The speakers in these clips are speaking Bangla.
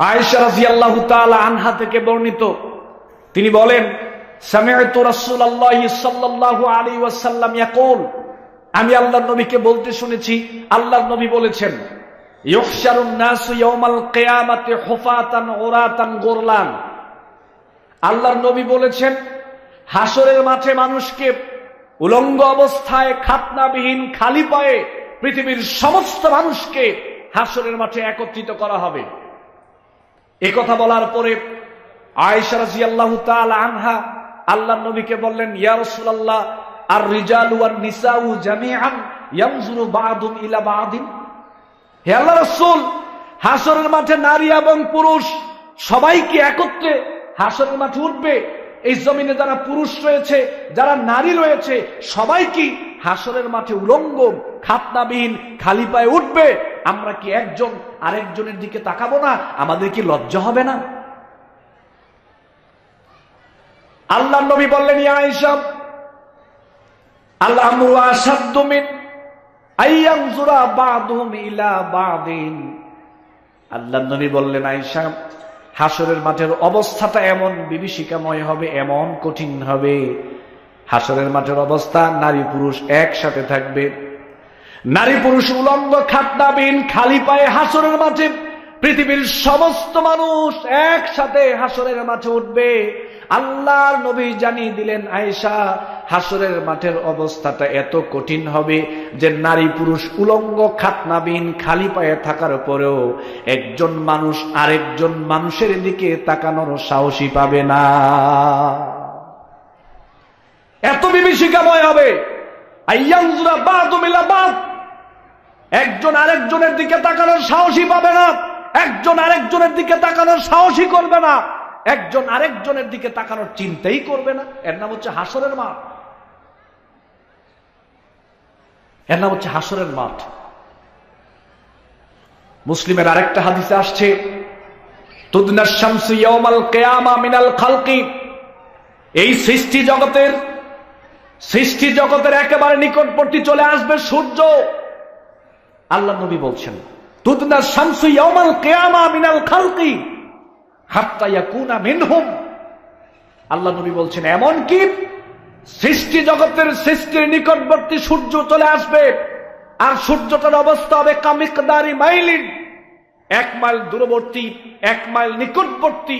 আয়েশা আল্লাহ আনহা থেকে বর্ণিত। তিনি বলেন আমি আল্লাহর নবীকে বলতে শুনেছি, আল্লাহর নবী বলেছেন আল্লাহর নবী বলেছেন হাসরের মাঠে মানুষকে উলঙ্গ অবস্থায় খাতনাবিহীন খালি পায়ে পৃথিবীর সমস্ত মানুষকে হাসরের মাঠে একত্রিত করা হবে। এ কথা বলার পরে আয়েশা রাদিয়াল্লাহু আনহা আল্লাহ নবীকে বললেন, ইয়া রাসূলুল্লাহ আর রিজালু নিসাউ জামিআন ইয়ানজুরু বা'দুম ইলা বা'দিন? হে আল্লাহ রাসূল, হাসরের মাঠে নারী এবং পুরুষ সবাই কি একত্রে হাসরের মাঠে উঠবে। এই জমিনে যারা পুরুষ রয়েছে, যারা নারী রয়েছে সবাই কি হাসরের মাঠে উলঙ্গ, খাতনাবিহীন, খালি পায়ে উঠবে। আমরা কি একজন আরেকজনের দিকে তাকাবো না? আমাদের কি লজ্জা হবে না? আল্লাহ নবী বললেন, ইয়া আয়েশা আল্লাহ আইয়ানজুরা বাদুহুম ইলা বাদিন। আল্লাহ নবী বললেন, আয়েশা হাসরের মাঠের অবস্থাটা এমন, বিভীষিকাময় হবে, এমন কঠিন হবে। হাসরের মাঠের অবস্থা, নারী পুরুষ একসাথে থাকবে নারী পুরুষ উলঙ্গ খাতনাবিন খালি পায়ে হাসরের মাঝে। পৃথিবীর সমস্ত মানুষ একসাথে হাসরের মাঠে উঠবে। আল্লাহর নবী জানিয়ে দিলেন, আয়েশা, হাসরের মাঠের অবস্থাটা এত কঠিন হবে যে নারী পুরুষ উলঙ্গ, খাতনাবিন, খালি পায়ে থাকার পরেও একজন মানুষ আরেকজন মানুষের দিকে তাকানোর সাহসী পাবে না। এত বিভীষিকাময় হবে। আইয়াংজুরা বাদ মিলা বাদ একজন আরেকজনের দিকে তাকানোর সাহসী পাবে না। একজন আরেকজনের দিকে তাকানোর সাহসী করবে না। একজন আরেকজনের দিকে তাকানোর চিন্তাই করবে না। এর নাম হচ্ছে হাসরের মাঠ। এর নাম হচ্ছে হাসরের মাঠ। মুসলিমের আরেকটা হাদিসে আসছে কিয়ামা মিনাল খালকি। এই সৃষ্টি জগতের সৃষ্টি জগতের একেবারে নিকটবর্তী চলে আসবে সূর্য। আল্লাহ নবী বলছেন, তুদনা শামসু ইয়াউমাল কিয়ামা মিনাল খালকি হাত্তা ইয়াকুনা মিনহুম। আল্লাহ নবী বলছেন এমন কি সৃষ্টি জগতের সৃষ্টির নিকটবর্তী সূর্য চলে আসবে আর সূর্যটার অবস্থা হবে কামিকদারি মাইলিন। এক মাইল দূরবর্তী, এক মাইল নিকটবর্তী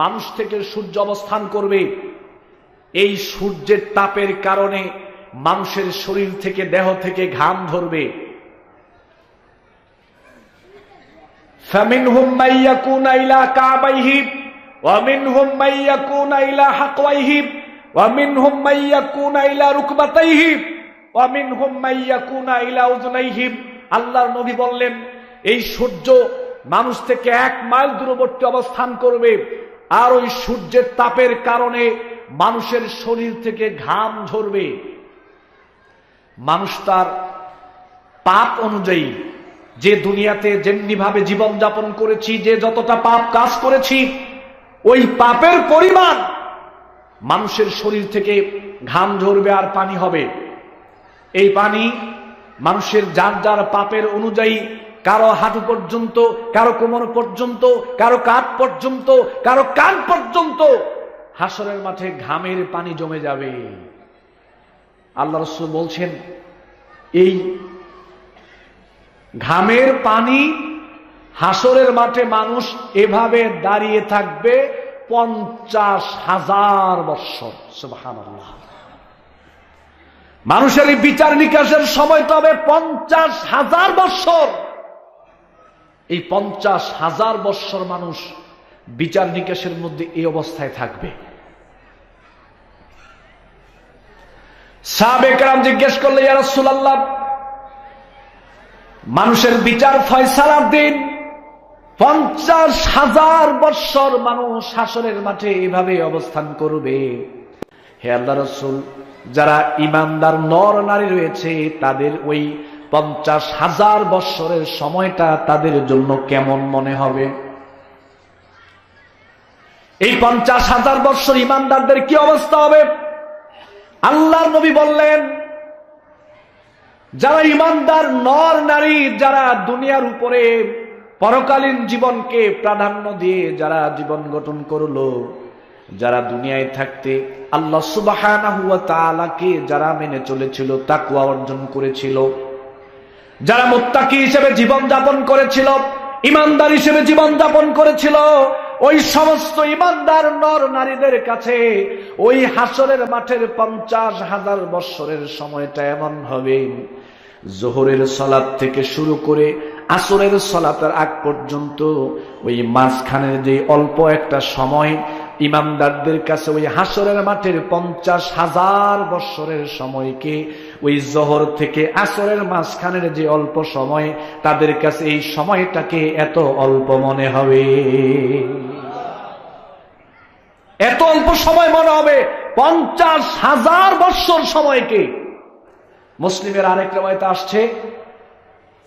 মানুষ থেকে সূর্য অবস্থান করবে। এই সূর্যের তাপের কারণে মানুষের শরীর থেকে, দেহ থেকে ঘাম ধরবে। فمنهم من يكون إلى كعبيه ومنهم من يكون إلى حقويه ومنهم من يكون إلى ركبتيه ومنهم من يكون إلى أذنيه আল্লাহর নবী বললেন এই সূর্য মানুষ থেকে এক মাইল দূরবর্তী অবস্থান করবে আর ওই সূর্যের তাপের কারণে মানুষের শরীর থেকে ঘাম ঝরবে মানুষ তার পাপ অনুযায়ী যে দুনিয়াতে যেমনি ভাবে জীবনযাপন করেছি, যে যতটা পাপ কাজ করেছি, ওই পাপের পরিমাণ মানুষের শরীর থেকে ঘাম ঝরবে আর পানি হবে। এই পানি মানুষের যার যার পাপের অনুযায়ী কারও হাঁটু পর্যন্ত, কারও কোমর পর্যন্ত, কারও কাঠ পর্যন্ত, কারও কান পর্যন্ত হাসরের মাঠে ঘামের পানি জমে যাবে। আল্লাহ রসুল বলছেন, এই ঘামের পানি, হাসরের মাঠে মানুষ এভাবে দাঁড়িয়ে থাকবে পঞ্চাশ হাজার বৎসর। মানুষের এই বিচার নিকাশের সময় তো হবে পঞ্চাশ হাজার বৎসর। এই পঞ্চাশ হাজার বৎসর মানুষ বিচার নিকাশের মধ্যে এই অবস্থায় থাকবে। সাবেকরাম জিজ্ঞেস করলে ইয়ারা সুলাল্লাহ মানুষের বিচার ফয়সালার দিন। পঞ্চাশ হাজার বৎসর মানুষ শাসনের মাঠে এভাবে অবস্থান করবে। হে আল্লাহ রসুল, যারা ইমানদার নর নারী রয়েছে, তাদের ওই পঞ্চাশ হাজার বৎসরের সময়টা তাদের জন্য কেমন মনে হবে? এই পঞ্চাশ হাজার বৎসর ইমানদারদের কি অবস্থা হবে? আল্লাহর নবী বললেন যারা ইমানদার, নর নারী, যারা দুনিয়ার উপরে পরকালীন জীবনকে প্রাধান্য দিয়ে যারা জীবন গঠন করল, যারা দুনিয়ায় থাকতে আল্লাহ তাআলাকে যারা মেনে চলেছিল, তাকওয়া অর্জন করেছিল, যারা মুত্তাকি হিসেবে জীবন যাপন করেছিল, ইমানদার হিসেবে জীবন যাপন করেছিল ওই সমস্ত ইমানদার নর নারীদের কাছে ওই হাসরের মাঠের পঞ্চাশ হাজার বৎসরের সময়টা এমন হবে। জোহরের সালাদ থেকে শুরু করে আসরের সলাতের আগ পর্যন্ত ওই মাঝখানের যে অল্প একটা সময় ইমামদারদের কাছে ওই হাসরের মাঠের পঞ্চাশ হাজার বৎসরের সময়কে, ওই জহর থেকে আসরের মাঝখানের যে অল্প সময়, তাদের কাছে এই সময়টাকে এত অল্প মনে হবে। এত অল্প সময় মনে হবে, পঞ্চাশ হাজার বৎসর সময়কে। মুসলিমের আরেক রেবায়তে আসছে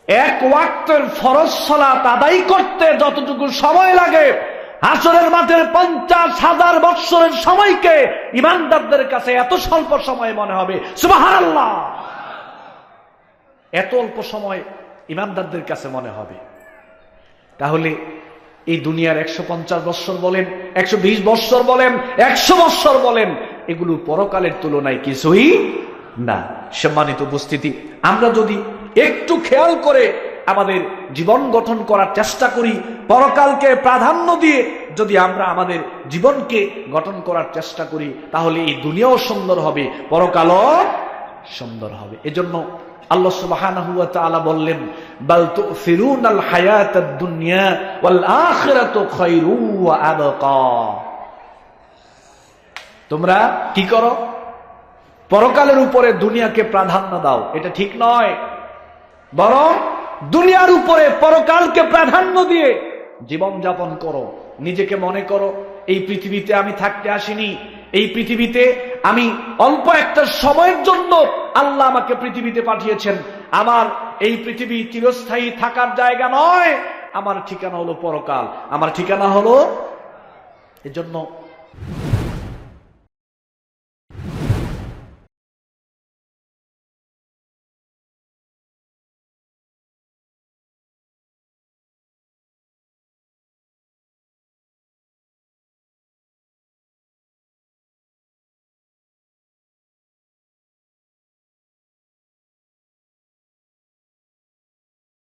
এক ওয়াক্তের ফরজ সলাত আদায় করতে যতটুকু সময় লাগে হাসরের মাঠের পঞ্চাশ হাজার বৎসরের সময়কে ইমানদারদের কাছে এত স্বল্প সময় মনে হবে। সুবাহার এত অল্প সময় ইমানদারদের কাছে মনে হবে। তাহলে এই দুনিয়ার একশো পঞ্চাশ বৎসর বলেন, একশো বিশ বৎসর বলেন, একশো বৎসর বলেন, এগুলো পরকালের তুলনায় কিছুই না। সম্মানিত উপস্থিতি, আমরা যদি একটু খেয়াল করে আমাদের জীবন গঠন করার চেষ্টা করি, পরকালকে প্রাধান্য দিয়ে যদি আমরা আমাদের জীবনকে গঠন করার চেষ্টা করি, তাহলে এই দুনিয়াও সুন্দর হবে, পরকালও সুন্দর হবে। এজন্য আল্লাহ বললেন দুনিয়া তোমরা কি করো? পরকালের উপরে দুনিয়াকে প্রাধান্য দাও। এটা ঠিক নয়। বরং দুনিয়ার উপরে পরকালকে প্রাধান্য দিয়ে জীবন যাপন করো। নিজেকে মনে করো, এই পৃথিবীতে আমি থাকতে আসিনি, এই পৃথিবীতে আমি অল্প একটা সময়ের জন্য আল্লাহ আমাকে পৃথিবীতে পাঠিয়েছেন। আমার এই পৃথিবী চিরস্থায়ী থাকার জায়গা নয়, আমার ঠিকানা হলো পরকাল। আমার ঠিকানা হলো, এজন্য